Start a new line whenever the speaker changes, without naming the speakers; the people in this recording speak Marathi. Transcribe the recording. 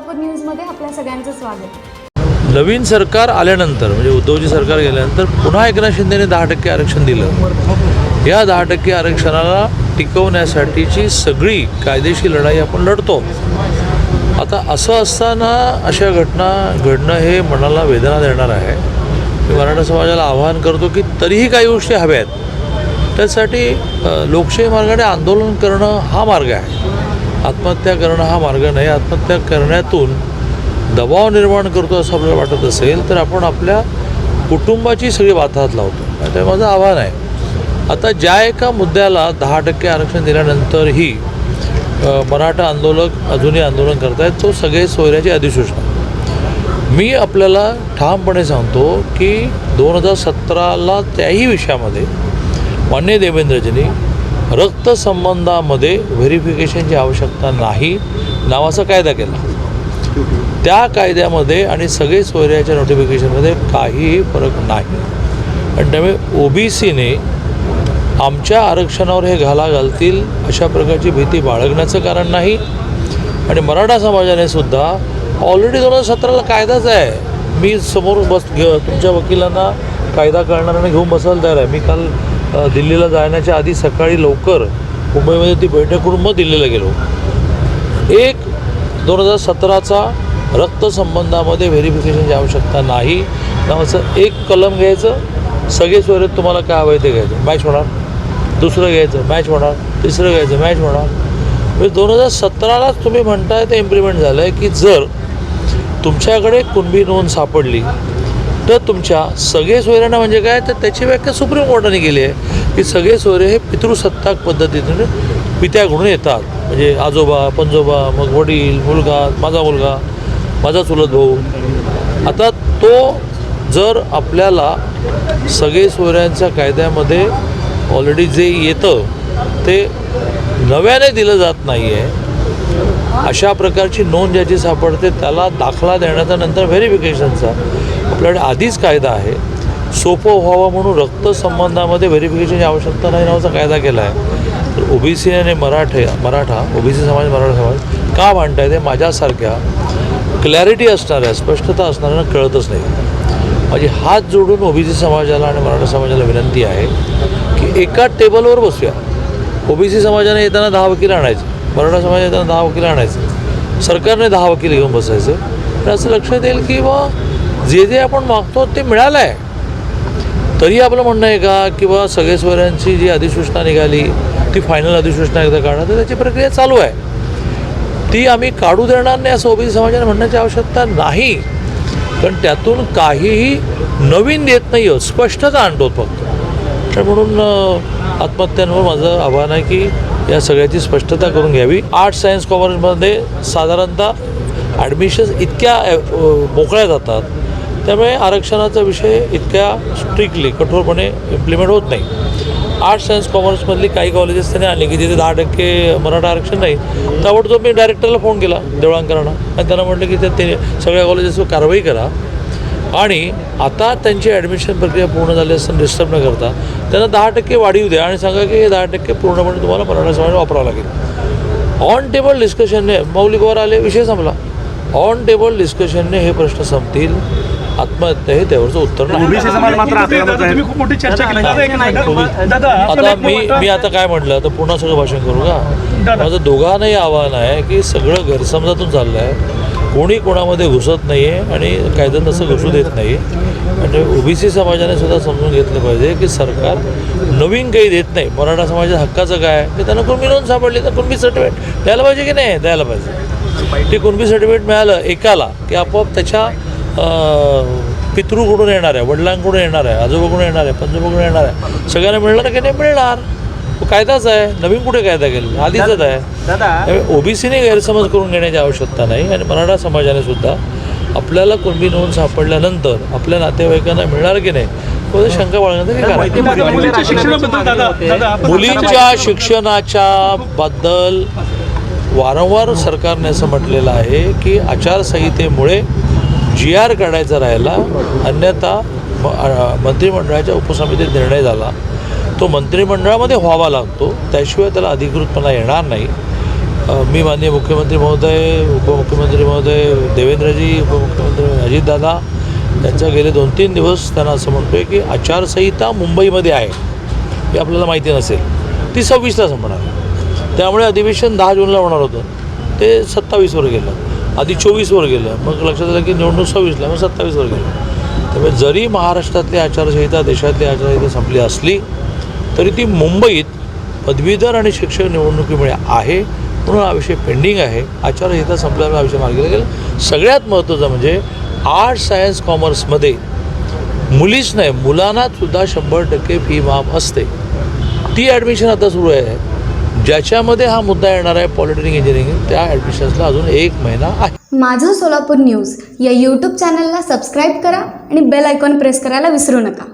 सोलापूर न्यूजमध्ये आपल्या सगळ्यांचं स्वागत.
नवीन सरकार आल्यानंतर म्हणजे उद्धवजी सरकार गेल्यानंतर पुन्हा एकनाथ शिंदेने दहा टक्के आरक्षण दिलं. या दहा टक्के आरक्षणाला टिकवण्यासाठीची सगळी कायदेशीर लढाई आपण लढतो. आता असं असताना अशा घटना घडणं हे मनाला वेदना देणार आहे. मी मराठा समाजाला आवाहन करतो की तरीही काही गोष्टी हव्या आहेत त्यासाठी लोकशाही मार्गाने आंदोलन करणं हा मार्ग आहे. आत्महत्या करणं हा मार्ग नाही. आत्महत्या करण्यातून दबाव निर्माण करतो असं आपल्याला वाटत असेल तर आपण आपल्या कुटुंबाची सगळी वाताहत लावतो. आणि ते माझं आव्हान आहे. आता ज्या एका मुद्द्याला दहा टक्के आरक्षण दिल्यानंतरही मराठा आंदोलक अजूनही आंदोलन करतायत तो सगळे सोयऱ्याची अधिसूचना. मी आपल्याला ठामपणे सांगतो की दोन हजार सतराला त्याही विषयामध्ये मान्य देवेंद्रजींनी रक्तसंबंधामध्ये व्हेरिफिकेशनची आवश्यकता नाही. नावाचा कायदा केला. त्या कायद्यामध्ये आणि सगळे सोयऱ्याच्या नोटिफिकेशनमध्ये काहीही फरक नाही. आणि त्यामुळे ओ बी सीने आमच्या आरक्षणावर हे घाला घालतील अशा प्रकारची भीती बाळगण्याचं कारण नाही. आणि मराठा समाजाने सुद्धा ऑलरेडी दोन हजार सतराला कायदाच आहे. मी समोर बस घे तुमच्या वकिलांना कायदा कळणाऱ्यांना घेऊन बसायला तयार आहे. मी काल दिल्लीला जाण्याच्या आधी सकाळी लवकर मुंबईमध्ये ती बैठक करून मग दिल्लीला गेलो. एक दोन हजार सतराचा रक्तसंबंधामध्ये व्हेरिफिकेशनची आवश्यकता नाही. त्यामुळं एक कलम घ्यायचं सगळे स्वरेत तुम्हाला काय हवं आहे ते घ्यायचं. मॅच होणार. दुसरं घ्यायचं मॅच होणार. तिसरं घ्यायचं मॅच होणार. म्हणजे दोन हजार सतरालाच तुम्ही म्हणताय ते इम्प्लिमेंट झालं आहे की जर तुमच्याकडे कुणबी नोंद सापडली तर तुमच्या सगळे सोयऱ्यांना म्हणजे काय तर त्याची व्याख्या सुप्रीम कोर्टाने केली आहे की सगळे सोयरे हे पितृसत्ताक पद्धतीने पित्याकडून येतात. म्हणजे आजोबा पंजोबा मग वडील मुलगा माझा मुलगा माझा चुलत भाऊ. आता तो जर आपल्याला सगळे सोयऱ्यांच्या कायद्यामध्ये ऑलरेडी जे येतं ते नव्याने दिलं जात नाही आहे अशा प्रकारची नोंद ज्याची सापडते त्याला दाखला देण्याचा नंतर व्हेरिफिकेशनचा आपल्याकडे आधीच कायदा आहे. सोपं व्हावं म्हणून रक्तसंबंधामध्ये व्हेरिफिकेशनची आवश्यकता नाही नावाचा कायदा केला आहे. तर ओबीसी आणि मराठे मराठा ओबीसी समाज मराठा समाज का मांडताय ते माझ्यासारख्या क्लॅरिटी असणाऱ्या स्पष्टता असणाऱ्यांना कळतच नाही. माझी हात जोडून ओबीसी समाजाला आणि मराठा समाजाला विनंती आहे की एका टेबलवर बसूया. ओबीसी समाजाने येताना दहा वकील आणायचे. मराठा समाज येताना दहा वकील आणायचे. सरकारने दहा वकील घेऊन बसायचे. तर असं लक्षात येईल की बा जे जे आपण मागतो ते मिळालं आहे तरी आपलं म्हणणं आहे का? किंवा बा सगळे स्वरांची जी अधिसूचना निघाली ती फायनल अधिसूचना एकदा काढा तर त्याची प्रक्रिया चालू आहे. ती आम्ही काढू देणार नाही असं ओबीसी समाजाने म्हणण्याची आवश्यकता नाही. कारण त्यातून काहीही नवीन देत नाही आहोत स्पष्टता आणतो फक्त. तर म्हणून आत्महत्यांवर माझं आव्हान आहे की या सगळ्याची स्पष्टता करून घ्यावी. आर्ट्स सायन्स कॉमर्समध्ये साधारणतः ॲडमिशन्स इतक्या मोकळ्या जातात. त्यामुळे आरक्षणाचा विषय इतक्या स्ट्रिक्टली कठोरपणे इम्प्लिमेंट होत नाही. आर्ट्स सायन्स कॉमर्समधली काही कॉलेजेस त्यांनी आणली की तिथे दहा टक्के मराठा आरक्षण नाही ताबडतोब मी डायरेक्टरला फोन केला देवळांकरांना. आणि त्यांना म्हटलं की ते- ते सगळ्या कॉलेजेसवर कारवाई करा. आणि आता त्यांची ॲडमिशन प्रक्रिया पूर्ण झाली असताना डिस्टर्ब न करता त्यांना दहा टक्के वाढीव द्या आणि सांगा की हे दहा टक्के पूर्णपणे तुम्हाला मराठा समाज वापरावं लागेल. ऑन टेबल डिस्कशनने मौलिकवर आले विषय संपला. ऑन टेबल डिस्कशनने हे प्रश्न संपतील. आत्महत्या हे त्यावरचं उत्तर नाही.
ओबीसी समाज मात्र आक्रमक आहे.
तुम्ही खूप मोठी चर्चा केली. दादा, एक मिनिट. दादा
आता मी मी आता काय म्हटलं? आता पुन्हा सगळं भाषण करू का? माझं दोघांनाही आव्हान आहे की सगळं गैरसमजातून चाललं आहे कोणी कोणामध्ये घुसत नाही आहे आणि कायदा तसं घुसू देत नाही म्हणजे ओबीसी समाजाने सुद्धा समजून घेतलं पाहिजे की सरकार नवीन काही देत नाही. मराठा समाजाच्या हक्काचं काय? की त्यांना कुणबी नोंद सापडली? तर कुणबी सर्टिफिकेट द्यायला पाहिजे की नाही? द्यायला पाहिजे. ते कुणबी सर्टिफिकेट मिळालं एकाला की आपोआप त्याच्या पितृकडून येणार आहे वडिलांकडून येणार आहे आजोबाकडून येणार आहे पंजोबाकडून येणार आहे. सगळ्यांना मिळणार की नाही मिळणार? तो कायदाच आहे. नवीन कुठे कायदा केला? आधीचच आहे.
दादा.
ओबीसीने गैरसमज करून घेण्याची आवश्यकता नाही आणि मराठा समाजाने सुद्धा आपल्याला कुणबी नोंद सापडल्यानंतर आपल्या नातेवाईकांना मिळणार की नाही शंका बाळगण्याचं
मुलींच्या
शिक्षणाच्या बद्दल वारंवार सरकारने असं म्हटलेलं आहे की आचारसंहितेमुळे जी आर काढायचा राहिला अन्यथा मंत्रिमंडळाच्या उपसमितीत निर्णय झाला. तो मंत्रिमंडळामध्ये व्हावा लागतो त्याशिवाय त्याला अधिकृतपणा येणार नाही. मी माननीय मुख्यमंत्री महोदय उपमुख्यमंत्री महोदय देवेंद्रजी उपमुख्यमंत्री अजितदादा यांचा गेले दोन तीन दिवस त्यांना असं म्हणतो आहे की आचारसंहिता मुंबईमध्ये आहे हे आपल्याला माहिती नसेल. ती सव्वीसला संपणार त्यामुळे अधिवेशन दहा जूनला होणार होतं. ते सत्तावीसवर गेलं. आधी चोवीसवर गेलं. मग लक्षात आलं की निवडणूक सव्वीसला मग सत्तावीसवर गेलं. त्यामुळे जरी महाराष्ट्रातली आचारसंहिता देशातली आचारसंहिता संपली असली तरी ती मुंबईत पदवीधर आणि शिक्षक निवडणुकीमुळे आहे. म्हणून हा विषय पेंडिंग आहे. आचारसंहिता संपल्यामुळे हा विषय मार्गी लागेल. सगळ्यात महत्त्वाचं म्हणजे आर्ट्स सायन्स कॉमर्समध्ये मुलीच नाही मुलांना सुद्धा शंभर टक्के फी माफ असते. ती ॲडमिशन आता सुरू आहे. ज्याच्यामध्ये हा मुद्दा येणार आहे पॉलिटेक्निक इंजिनिअरिंग त्या ॲडमिशन्सला अजून एक महिना आहे.
माझं सोलापूर न्यूज या यूट्यूब चॅनलला सबस्क्राईब करा आणि बेल आयकॉन प्रेस करायला विसरू नका.